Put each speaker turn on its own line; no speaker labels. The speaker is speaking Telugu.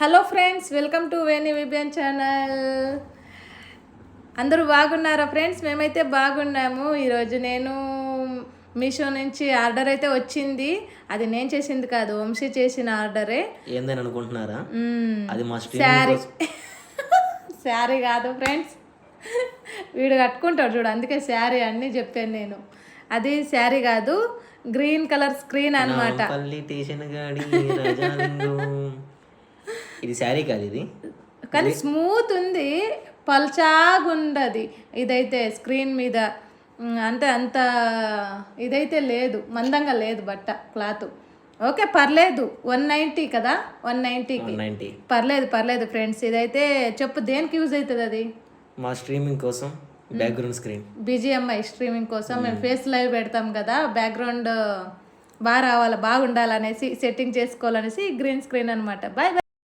Hello friends welcome to Veni విబియన్ channel. అందరూ బాగున్నారా ఫ్రెండ్స్? మేమైతే బాగున్నాము. ఈరోజు నేను మీషో నుంచి ఆర్డర్ అయితే వచ్చింది. అది నేను చేసింది కాదు వంశీ చేసిన ఆర్డరే.
ఏందని అనుకుంటున్నారా. అది మా
శారీ. శారీ కాదు ఫ్రెండ్స్. వీడు కట్టుకుంటాడు చూడు అందుకే శారీ అన్నీ చెప్పాను నేను. అది శారీ కాదు గ్రీన్ కలర్ స్క్రీన్ అన్నమాట.
ఇది శారీ కాదు ఇది.
కానీ స్మూత్ ఉంది పల్చాగుండది. ఇదైతే స్క్రీన్ మీద అంటే అంత ఇదైతే లేదు మందంగా లేదు బట్ట క్లాత్. ఓకే పర్లేదు. వన్ నైంటీ కదా? వన్ నైంటీకి పర్లేదు పర్లేదు ఫ్రెండ్స్. ఇదైతే చెప్పు దేనికి యూజ్ అవుతుంది అది?
మా స్ట్రీమింగ్ కోసం బ్యాక్గ్రౌండ్ స్క్రీన్.
బీజిఎంఐ స్ట్రీమింగ్ కోసం మేము ఫేస్ లైవ్ పెడతాం కదా బ్యాక్గ్రౌండ్ బాగా రావాలి బాగుండాలనేసి సెట్టింగ్ చేసుకోవాలనేసి గ్రీన్ స్క్రీన్ అనమాట బాయ్ బాయ్.